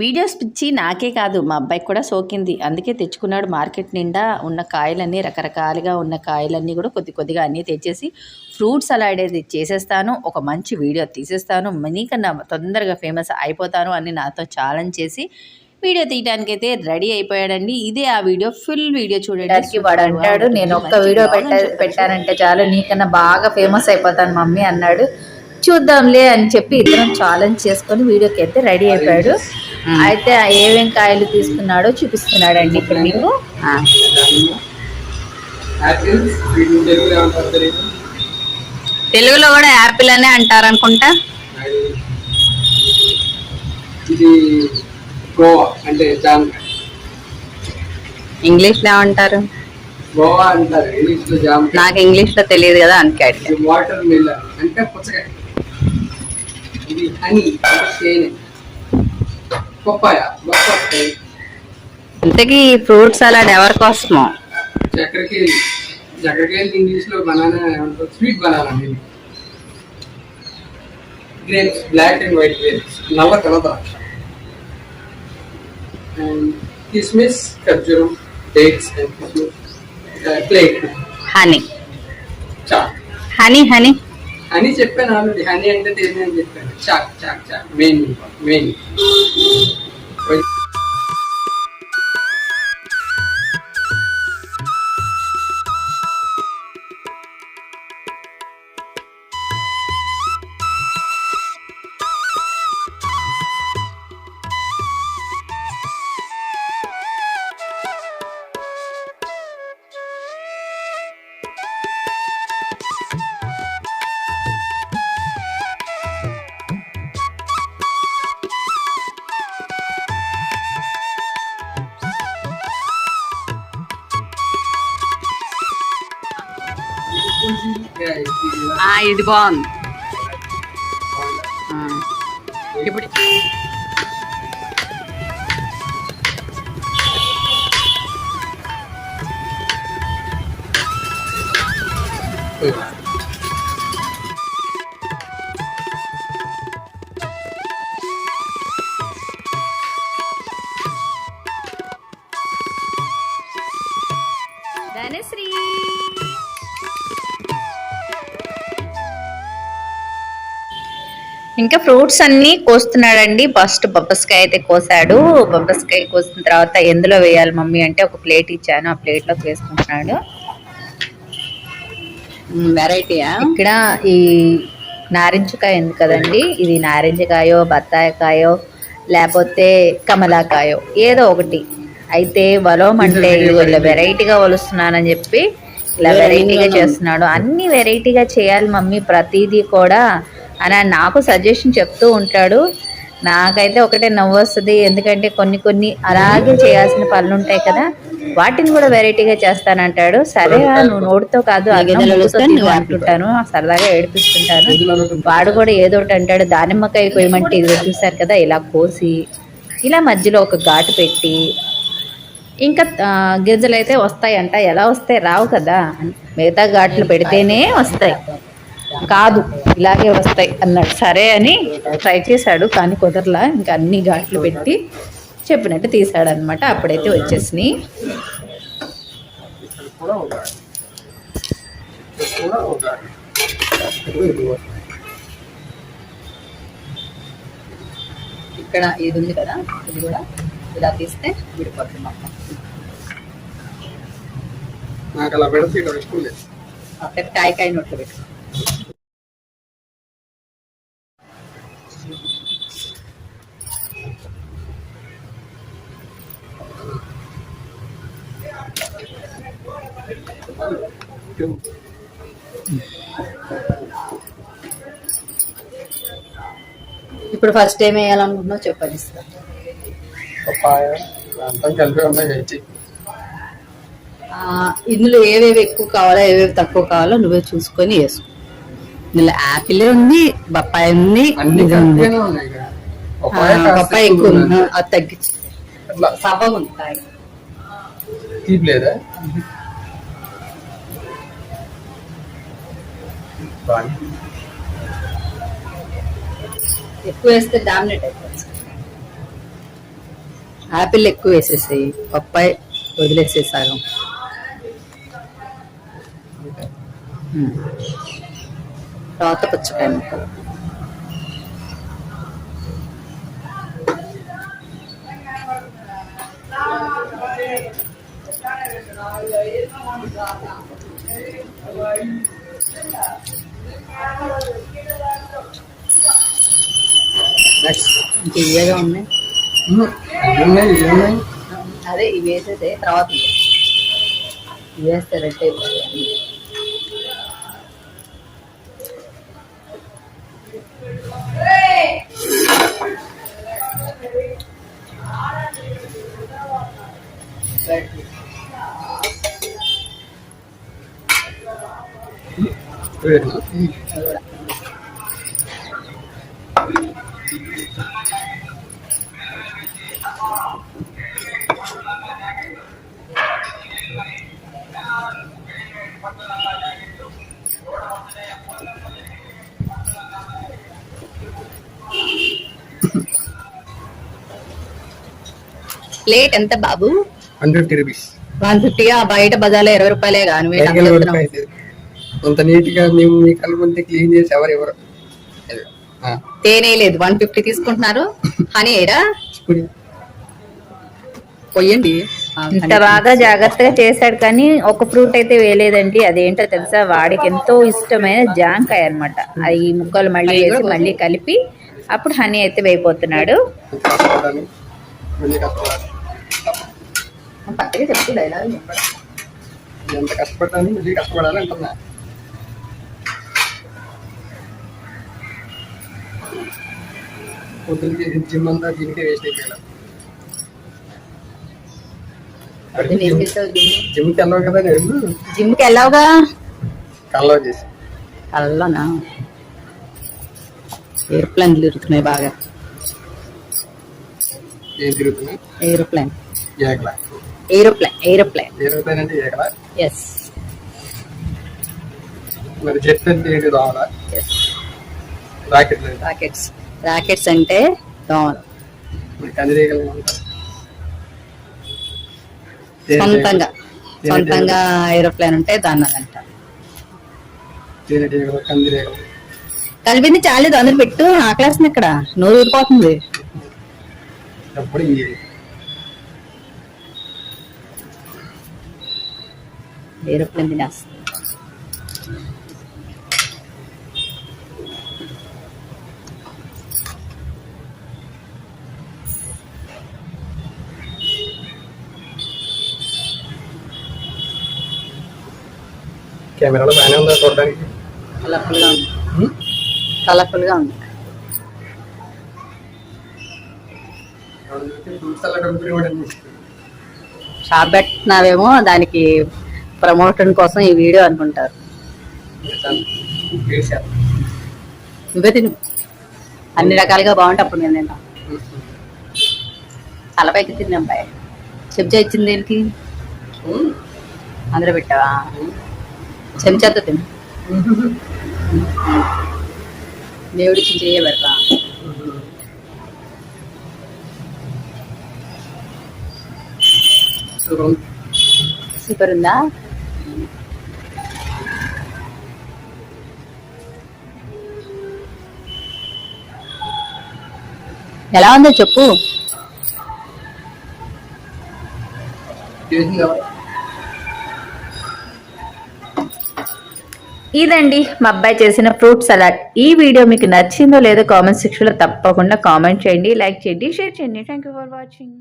Videos పిచ్చి నాకే కాదు. మా అబ్బాయికి కూడా సోకింది. అందుకే తెచ్చుకున్నాడు మార్కెట్ నిండా ఉన్న కాయలన్నీ రకరకాలుగా ఉన్న కాయలన్నీ కూడా కొద్ది కొద్దిగా అన్నీ తెచ్చేసి ఫ్రూట్ సలాడ్ అయితే చేసేస్తాను. ఒక మంచి వీడియో తీసేస్తాను. నీకన్నా తొందరగా ఫేమస్ అయిపోతాను అని నాతో ఛాలెంజ్ చేసి వీడియో తీయడానికి అయితే రెడీ అయిపోయాడండి. ఇదే ఆ వీడియో ఫుల్ వీడియో చూడడానికి వాడు అంటాడు నేను ఒక్క వీడియో పెట్ట పెట్టానంటే చాలు. నీకన్నా బాగా ఫేమస్ అయిపోతాను మమ్మీ అన్నాడు. చూద్దాంలే అని చెప్పి ఇద్దరం ఛాలెంజ్ చేసుకొని వీడియోకి అయితే రెడీ అయిపోయాడు. అయితే ఏమేం కాయలు తీసుకున్నాడో చూపిస్తున్నాడండి ఇప్పుడు మీకు. వీటిని తెలుగులో కూడా యాపిల్ అనే అంటారు అనుకుంటా. ఇది గోవా అంటే ఇంగ్లీష్లో ఏమంటారు? గోవా అంటారు ఇంగ్లీష్లో జామకాయ నాకు ఇంగ్లీష్లో తెలియదు కదా అందుకే వాటర్ మిల్లర్ అంటే పుచ్చకాయ. ఇది హనీ అంటే పప్పాయ ఇంతకీ ఫ్రూట్ సలాడ్ ఎవరి కోసమో? చక్కెరకేళి చక్కెరకేళి ఇంగ్లీష్లో బనానా ఏమంటారు? స్వీట్ బనానా ఇది. Grapes black and white grapes నల్ల తెల్ల ద్రాక్ష. అండ్ కిస్మిస్ ఖర్జూరం డేట్స్ అండ్ కిస్మిస్. Plate honey. చాక్ హనీ. హనీ అని చెప్పాను ఆల్రెడీ. హనీ అంటే తేనె అని చెప్పాను. చాక్ చాక్ చాక్. Main main. ఇది బాగుంది ఆ, ఇప్పుడు ధనశ్రీ ఇంకా ఫ్రూట్స్ అన్ని కోస్తున్నాడండి. ఫస్ట్ బొబ్బస్కాయ అయితే కోసాడు. బొబ్బస్కాయ కోసిన తర్వాత ఎందులో వేయాలి మమ్మీ అంటే ఒక ప్లేట్ ఇచ్చాను. ఆ ప్లేట్లోకి వేసుకుంటున్నాడు వెరైటీయా? ఇక్కడ ఈ నారింజకాయ ఉంది కదండి. ఇది నారింజకాయో బత్తాయికాయో లేకపోతే కమలాకాయో ఏదో ఒకటి. అయితే వలం అంటే ఇదిగో ఇలా వెరైటీగా వలుస్తున్నానని చెప్పి ఇలా వెరైటీగా చేస్తున్నాడు. అన్ని వెరైటీగా చేయాలి మమ్మీ. ప్రతిదీ కూడా అని నాకు సజెషన్ చెప్తూ ఉంటాడు. నాకైతే ఒకటే నవ్వు వస్తుంది ఎందుకంటే కొన్ని కొన్ని అలాగే చేయాల్సిన పనులు ఉంటాయి కదా. వాటిని కూడా వెరైటీగా చేస్తానంటాడు. సరే నువ్వు నోటితో కాదు అంటుంటాను సరదాగా ఏడిపిస్తుంటాను. వాడు కూడా ఏదో ఒకటి అంటాడు. దానిమ్మకాయ కొయ్యమంటే ఇది చూసారు కదా ఇలా కోసి ఇలా మధ్యలో ఒక ఘాటు పెట్టి ఇంకా గింజలు అయితే వస్తాయంట. ఎలా వస్తాయి? రావు కదా. మిగతా ఘాట్లు పెడితేనే వస్తాయి. కాదు ఇలాగే వస్తాయి అన్నాడు. సరే అని ట్రై చేశాడు కానీ కుదరలా. ఇంకా అన్ని ఘాట్లు పెట్టి చెప్పినట్టు తీసాడు అనమాట అప్పుడైతే వచ్చేసినాయి. ఇక్కడ ఇది ఉంది కదా ఇది కూడా. ఇలా తీస్తే విడిపోతుంది మొత్తం. నాకు అలా పెడితే ఇక్కడ ఎక్కువ లేదు అక్కడ కాయకాయ నోట్లు ఇప్పుడు ఫస్ట్ ఏం వేయాలనుకుంటున్నావు? చెప్పండి పప్పాయ అంతా కలిపి ఉన్నాయి వెజ్ ఆ, ఇందులో ఏవేవి ఎక్కువ కావాలో ఏవేవి తక్కువ కావాలో నువ్వే చూసుకొని వేసుకో. ఇందులో యాపిల్ ఉంది బొప్పాయి ఉంది ఇది బొప్పాయి ఎక్కువ ఉంది. అది తగ్గించు. సవ్వగా ఉంది కాయ. తీపి లేదా? బాగుంది. ఎక్కువ వేస్తే డామినేట్ అయిపోతుంది యాపిల్ ఎక్కువ వేసేసాయి పప్పాయి వదిలేసే సగం ఉమ్. తర్వాత పుచ్చకాయ ముక్కలు నెక్స్ట్ ఇంక ఇవేగా ఉన్నాయి. అదే ఇవి వేసేదే తర్వాత ఇవి. ఇవి వేస్తే రెడ్ అయిపోతాయి. కూడా. ప్లేట్ ఎంత బాబు? One fifty rupees. వన్ ఫిఫ్టీగా బయట బజార్లో ఇరవై రూపాయలే కానీ అంత వెళ్ళి చెప్తున్నావు. అంత నీట్గా మేము మీ కళ్ళు ముందే క్లీన్ చేసి ఎవరు ఎవరు ఆ, తేనె లేదు. వన్ ఫిఫ్టీ తీసుకుంటున్నారు. హనీ ఆ, ఇంత. బాగా జాగ్రత్తగా చేశాడు కానీ ఒక ఫ్రూట్ అయితే వేయలేదండి. అదేంటో తెలుసా? వాడికి ఎంతో ఇష్టమైన జాంకాయ అన్నమాట. అది ఈ ముక్కలు మళ్ళీ వేసి మళ్ళీ కలిపి అప్పుడు హనీ అయితే వేయిపోతున్నాడు ఎంత కష్టపడాలి అంటున్నా పొద్దున్నకి జిమ్ అంతా దీనికే వేస్ట్ జిమ్? జిమ్కి వెళ్ళవు కదా నేను? జిమ్కి వెళ్ళావుగా? కల్లో చేసి. కల్లోనా? ఏరోప్లేన్లు తిరుగుతున్నాయి బాగా. ఏం తిరుగుతున్నాయి? ఏరోప్లేన్. ఏకలా. Aeroplane aeroplane. తిరుగుతానంటే ఏకలా? ఎస్ మరి జెట్ అంటే ఏంటి దోమలా ఎస్ రాకెట్స్ రాకెట్స్ అంటే దోమలు అంటారు. సొంతంగా. సొంతంగా ఏరోప్లేన్ ఉంటే దాన్ని అంట తేనెటీగలు కందిరీగలు కలిపింది చాలేదు అందరు పెట్టు ఆకలేస్తుంది ఇక్కడ. నోరు ఊరిపోతుంది. ఏరోప్లేన్ తినేస్తుంది. కెమెరాలో బాగానే ఉందా చూడడానికి? కలర్ఫుల్గా ఉంది. షాప్ పెట్టినావేమో దానికి ప్రమోషన్ కోసం ఈ వీడియో అనుకుంటారు. నువ్వే తిను. అన్ని రకాలుగా బాగుంటే అప్పుడు నేను తింటాం. తలపైకి తిన్నాం బాయ్. చెంచా ఇచ్చింది దేనికి? అందులో పెట్టావా? చెంచాతో తిను దేవుడి చెయ్య పెడతా సూపర్ ఉంది. సూపర్ ఉందా ఎలా ఉందో చెప్పు చేసింది ఎవరు? ఇదండి మా అబ్బాయి చేసిన ఫ్రూట్ సలాడ్. ఈ వీడియో మీకు నచ్చిందో లేదో కామెంట్ సెక్షన్లో తప్పకుండా కామెంట్ చేయండి లైక్ చేయండి షేర్ చేయండి. Thank you for watching